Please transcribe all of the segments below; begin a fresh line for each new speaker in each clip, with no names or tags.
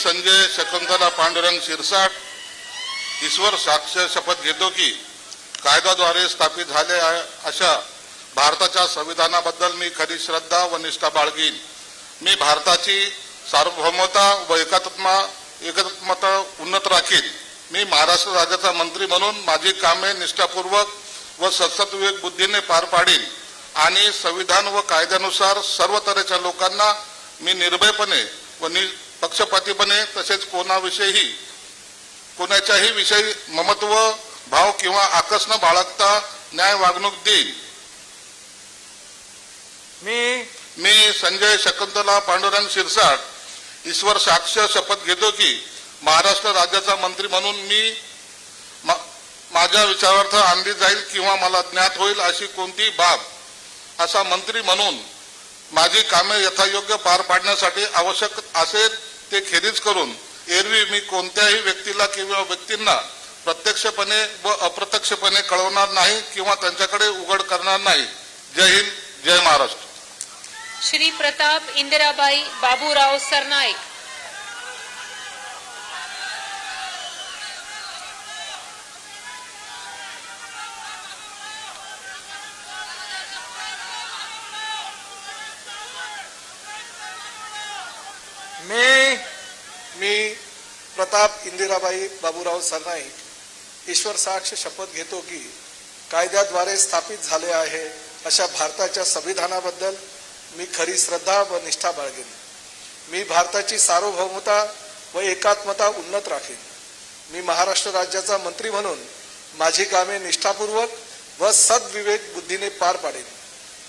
संजय शकुंतला पांडुरंग शिरसाट ईश्वर साक्ष शपथ घेतो की कायद्याद्वारे स्थापित झाले आहे अशा भारताच्या संविधानाबद्दल मी खरी श्रद्धा व निष्ठा बाळगीन. मी भारताची सार्वभौमता व एकात्मा एकात्मता उन्नत राखीन. मी महाराष्ट्र राज्याचा मंत्री म्हणून माझी कामे निष्ठापूर्वक व सत्सद्विवेक बुद्धीने पार पाडीन आणि संविधान व कायद्यानुसार सर्व तऱ्हेच्या लोकांना मी निर्भयपणे व निपक्षपातीपणे तसेच कोणाविषयी कोणाच्याही विषयी ममत्व भाव किंवा न बाळगता न्याय वागणूक देईन
मी
मी संजय शकुंतला पांडुरंग शिरसाट ईश्वर साक्ष शपथ घेतो की महाराष्ट्र राज्याचा मंत्री म्हणून मी मा- माझ्या विचारार्थ आणली जाईल किंवा मला ज्ञात होईल अशी कोणतीही बाब असा मंत्री म्हणून माझी कामे यथायोग्य पार पाडण्यासाठी आवश्यक असेल ते खेरीज करून एरवी मी कोणत्याही व्यक्तीला किंवा व्यक्तींना प्रत्यक्षपणे व अप्रत्यक्षपणे कळवणार नाही किंवा त्यांच्याकडे उघड करणार नाही. जय हिंद जय महाराष्ट्र.
श्री प्रताप इंदिराबाई बाबूराव सरनाईक.
मी
मी प्रताप इंदिराबाई बाबूराव सरनाईक ईश्वर साक्ष शपथ घेतो की कायद्याद्वारे स्थापित झाले आहे अशा भारताच्या संविधानाबद्दल मी खरी श्रद्धा व निष्ठा बाळगेन. मी भारताची सार्वभौमता व एकात्मता उन्नत राखेन. मी महाराष्ट्र राज्याचा मंत्री म्हणून माझी कामे निष्ठापूर्वक व सद्विवेक बुद्धीने पार पाडेन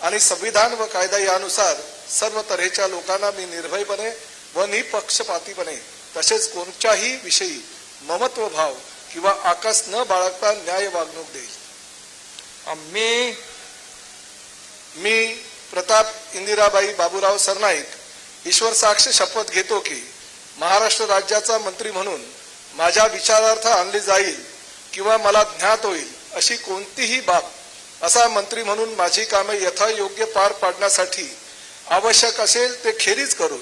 आणि संविधान व कायदा यानुसार सर्व तऱ्हेच्या लोकांना मी निर्भयपणे व निपक्षपातीपणे तसेच कोणत्याही विषयी ममत्व भाव किंवा आकाश न बाळगता न्याय वागणूक देईल
मी
मी प्रताप इंदिराबाई बाबूराव सरनाईक ईश्वर साक्ष शपथ घेतो की महाराष्ट्र राज्याचा मंत्री म्हणून माझ्या विचारार्थ आणली जाईल किंवा मला ज्ञात होईल अशी कोणतीही बाब असा मंत्री म्हणून माझी कामे यथायोग्य पार पाडण्यासाठी आवश्यक असेल ते खेरीज करून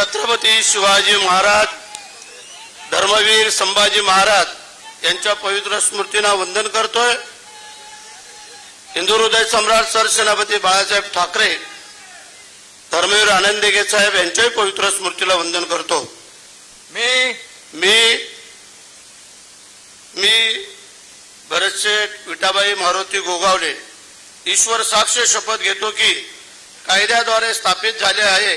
छत्रपती शिवाजी महाराज धर्मवीर संभाजी महाराज यांच्या पवित्र स्मृतींना वंदन करतोय. हिंदू हृदय सम्राट सरसेनापती बाळासाहेब ठाकरे धर्मवीर आनंद दिघे साहेब यांच्याही पवित्र स्मृतीला वंदन करतो.
मी
मी मी भरतशेठ विटाबाई मारुती गोगावले ईश्वर साक्ष शपथ घेतो की कायद्याद्वारे स्थापित झाले आहे.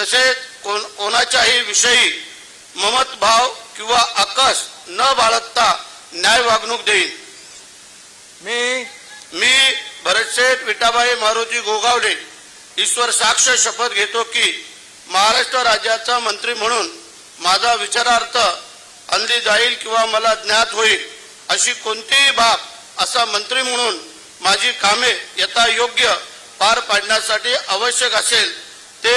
तसेच कोण कोणाच्याही विषयी ममत भाव किंवा आकस न बाळगता न्याय वागणूक देईन.
मी
मी भरतशेठ विटाबाई मारुती गोगावले ईश्वर साक्ष शपथ घेतो की महाराष्ट्र राज्याचा मंत्री म्हणून माझा विचारार्थ आणली जाईल किंवा मला ज्ञात होईल अशी कोणतीही बाब असा मंत्री म्हणून माझी कामे यथा योग्य पार पाडण्यासाठी आवश्यक असेल ते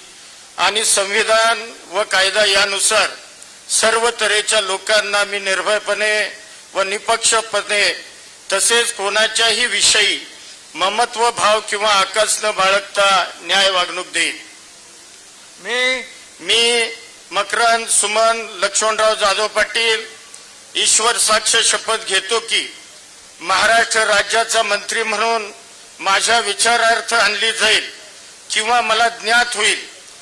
आणि संविधान व कायदा यानुसार सर्व तऱ्हेच्या लोकांना मी निर्भयपणे व निपक्षपणे तसेच कोणाच्याही विषयी ममत्व भाव किंवा आकस न बाळगता न्याय वागणूक देईन.
मी
मी मकरंद सुमन लक्ष्मणराव जाधव पाटील ईश्वर साक्ष शपथ घेतो की महाराष्ट्र राज्याचा मंत्री म्हणून माझ्या विचारार्थ आणली जाईल किंवा मला ज्ञात होईल.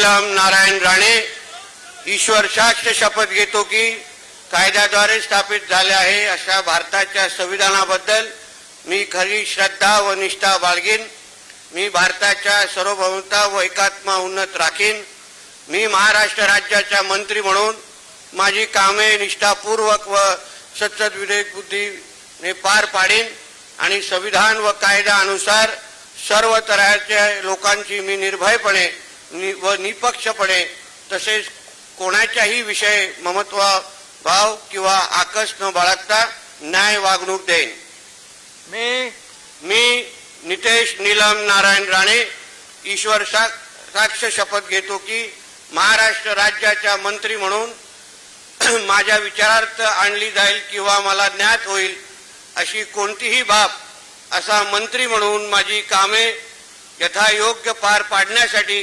नीलम नारायण राणे ईश्वर शास्त्र शपथ घेतो की कायद्याद्वारे स्थापित झाले आहे अशा भारताच्या संविधानाबद्दल मी खरी श्रद्धा व निष्ठा बाळगीन. मी भारताच्या सर्वभौमता व एकात्मा उन्नत राखीन. मी महाराष्ट्र राज्याचा मंत्री म्हणून माझी कामे निष्ठापूर्वक व सतत विवेक बुद्धीने पार पाडीन आणि संविधान व कायद्यानुसार सर्व तऱ्हाच्या लोकांची मी निर्भयपणे व निपक्षपणे तसेच कोणाच्याही विषय ममत्व भाव किंवा आकस न बाळगता न्याय वागणूक देईन.
मी
मी नितेश नीलम नारायण राणे ईश्वर साक्ष शपथ घेतो की महाराष्ट्र राज्याच्या मंत्री म्हणून माझ्या विचारार्थ आणली जाईल किंवा मला ज्ञात होईल अशी कोणतीही बाब असा मंत्री म्हणून माझी कामे यथायोग्य पार पाडण्यासाठी